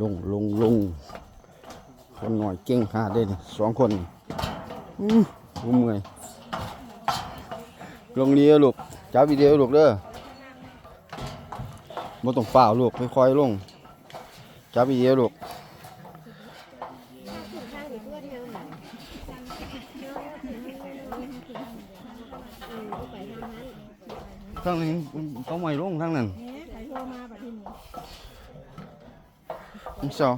ลงลงลงคนหน่อยเก่งหาได้นี่สองคนอือผมเมื่อยลงเรียวลูกจับวิดีโอลูกเด้อบ่ต้องฝ่าลูกค่อยๆลงจับวิดีโอลูกทางนี้ต้องไม่ลงทางนั้น ใครโทรมาบัดที่นี่ ผมสอ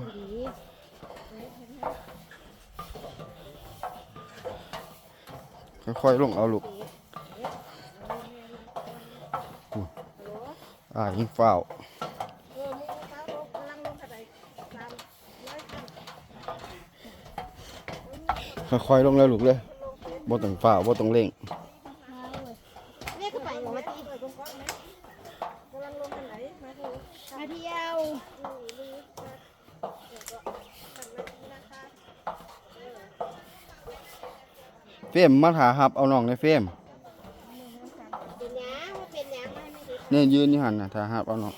ค่อยๆลงเอาลูกอ่ายิงฝ้าวค่อยๆลงแล้วลูกเลยบ่ต้องฝ้าบ่ต้องเร่ง เรียกเข้าไปหัวตีเปิดตรงก้อนไหมกำลังลงกันไหนมาเถอะมาเที่ยว เฟรมมาถาหับเอาน้องในเฟรมเป็นหยังว่าเป็นหยังไม่ไม่ดีเนี่ยยืนยู่หันนะถาหับเอาน้อง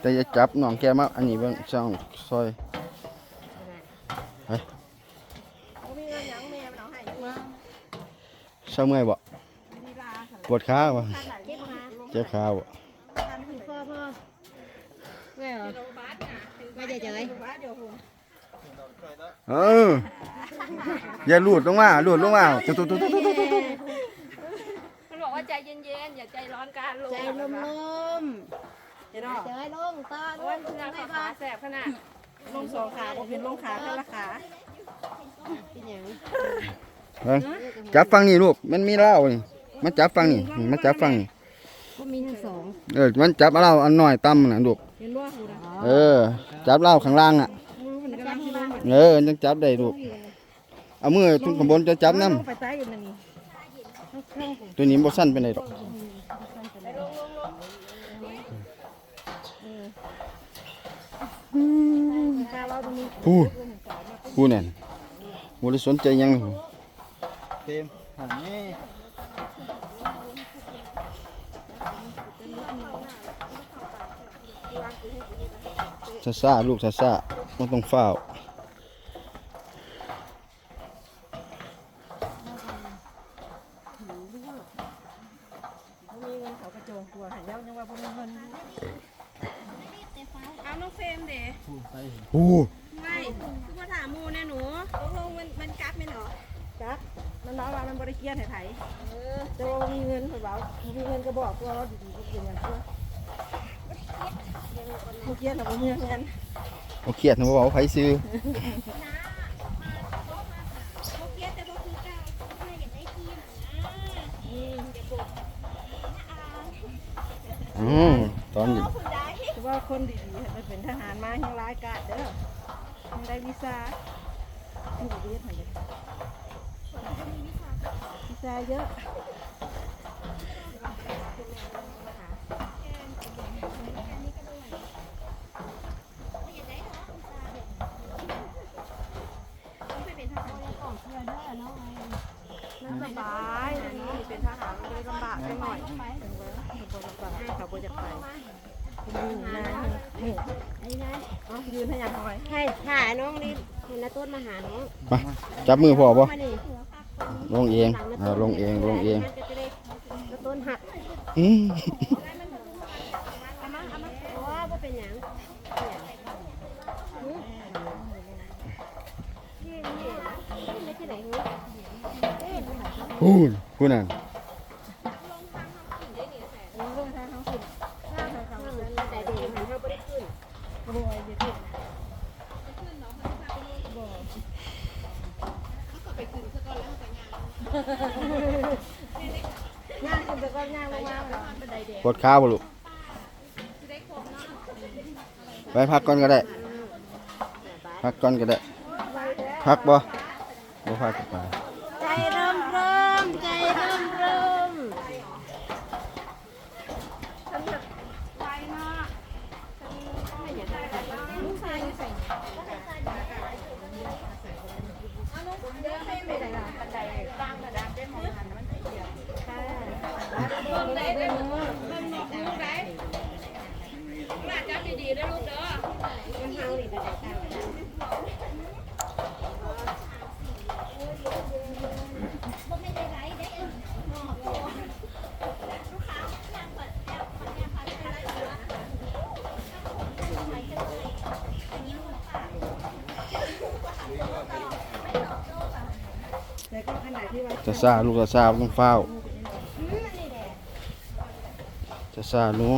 แต่จะจับน้องแกมาอันนี้เบิ่งช่องซอย เขามีเงินหยังแม่มันเอาให้มา เศร้าเมื่อยบ่ดีลาค่ะปวดขาบ่ท่านไหนเก็บมาเจ็บขาบ่ท่านคุณพ่อพ่อแม่เหรอไม่ได้เจอไอ้เดี๋ยวผมเอออย่าหลุดลงมาหลุดลงมาตุ๊ตุ๊ตุ๊ตุ๊ตุ๊ตุ๊ตุ๊มันบอกว่าใจเย็นๆอย่าใจร้อนการลงใจลมลมเห็นหรอเจอลงตาโอ้ยขนาดขาแสบขนาดลงสองขาบ่เป็นลงขาแต่ละขาเป็นหยังเอ้ย จับฟังนี่ลูก มันมีเหล้านี่มันจับฟังนี่นี่มันจับฟังนี่ ก็มีทั้งสองเออ มันจับเหล้าอันน้อยต่ำน่ะลูก เห็นว่าหูนะเออ จับเหล้าข้างล่างอะมือมันกำลังที่ลงเออยังจับได้ลูก เอามือขึ้นข้างบนจะจับน้ลงไปใต้อยู่นั่นนี่ข้างำตัวนี้บ่สั้นไปไหนใดดอกข้าเราตรงนี้พูดพูดแน่นบ่ได้สนใจหยังเลยเต็มหันนี่ซ่าๆลูกซ่าๆบ่ต้องฟ้าวมีเงินเขากระโจงกลัวหายาวยังว่าพวกมีเงินเอาน้องเฟรมเด๋พูดไม่คือว่าถามมูแน่หนูตกลงมันมันกักไหมเหรอจัก มันน้อยว่ามันบริเกียนให้ไผเออแต่ว่ามีเงินเขาบอกมีเงินก็บอกตัวเราดีๆก็เป็นอย่างตัวเมื่อกี้เราบ่มีเงินบ่เครียดนะบ่เว้าไผซื้ออืมตอนนี้แต่ว่าคนดีๆมันเป็นทหารมายังร้ายกาจเด้อยังได้วีซ่าที่ประเทศไห นวีซ่าเยอะสบายนี่เป็นทหารมันเลยลำบากไปหน่อยถึงว่าบ่ลำบากขาบ่อยากไปยืนนานนี่ไอ้นอ๋อยืนให้ยังหน่อยให้ถ่ายน้องนี่คุณนต้นมาหาน้องไปจับมือพ่อบ่มานี่ ลงเองอ่าลงเองลงเองมันก็จะได้นต้นหักอืมเอามาเอามาเพราะว่าบ่เป็นหยังนี่นี่ไม่ที่ไหนหูเอ๊ะพูดพูดนั่นลงทางเขาขึ้นทางเขานั่งแต่เด็กหันเขาบ่ได้ขึ้น โอ้ ยเดี๋ยวขึ้นย่างขึ้นไปก็ย่างลงมาเหรอปวดขาบ่ลูกไปพักก่อนก็ได้ พักก่อนก็ได้ พักบ่บ่พักก็ไป ใจเริ่มเริ่มใจเริ่มเริ่ม ไวมาก ๆได้อลูกเด้อ มันเฮานี่เป็นต่างกันบ่ไม่ได้ไรได้เออ แต่ก็ขนาดที่ว่า จะซาลูกจะซาบ่ต้องเฝ้าวจะซาหนู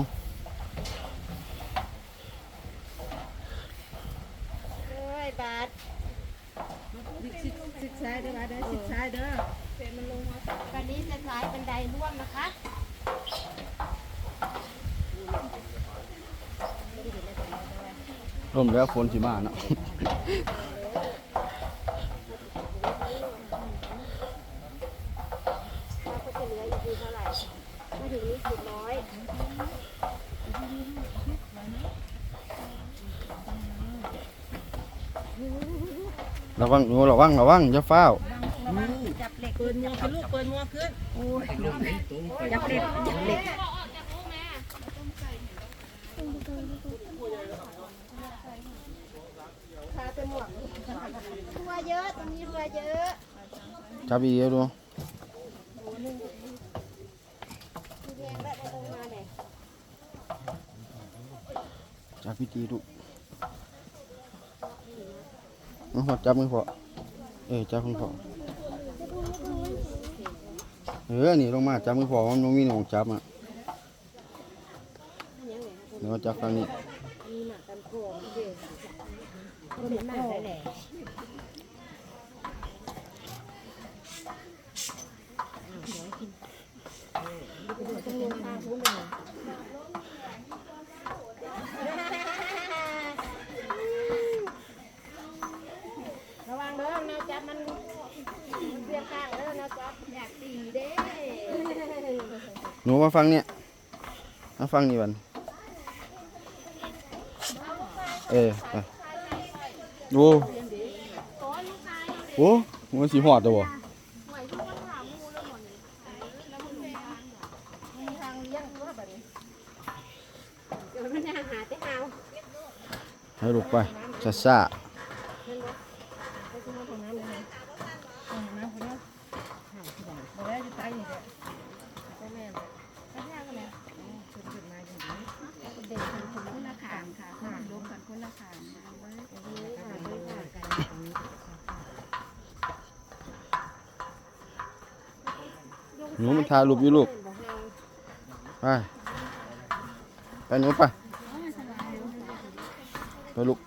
เอ้ยบาทซิกซิกซ้ายเด้อได้ซิกซ้ายเด้อวันนี้จะสายบันไดร่วมนะคะร่มแล้วฝนสิมาเนาะ ว่าก็จะเหลืออีกเท่าไหร่มา ถึงนี้สิบร้อยระวังหนูระวังระวังอย่าเฝ้าวจับเหล็กเปิดมัวขึ้นลูกเปิดมัวขึ้นโอ้ยจับเหล็กจับเหล็กทัวเยอะตรงนี้ทัวเยอะจับอีเดียวดู ทีแดงและได้ลงมาเนี่ย จับพิธีดูเอหัวจับมือพอเออจับมือพอเออนี่ลงมาจับมือพอมันบ่มีหนูจับอะเดี๋ยวจับครั้งนี้มีหมากกันโคมเด็กก็เป็นมากได้แหละต้องลงทางพุ่งเลย ระวังเด้อแนวจับมันมันเสียข้างเด้อแนวจับอยากตีเด้ หนูมาฟังเนี่ยมาฟังนี่วันเออไปโอ้โอ้มันสีหอดตัวบ่ทางเลี้ยงว่าแบบนี้เดี๋ยวมันจะหาแต่หาวให้ลูกไปซาซา ไปขึ้นมาตรงนั้นเลยตรงนั้นคนนั้นห่างที่ไหนมาแล้วจะตายนี่แหละก็แม่เลยก็แม่ก็แล้วขึ้นขึ้นมาอย่างนี้ เด็กคนคนละขางค่ะคนล้มกันคนละขางนะ หนูมันถ่ายรูปอยู่ลูกไปไปหนูไปไปลูก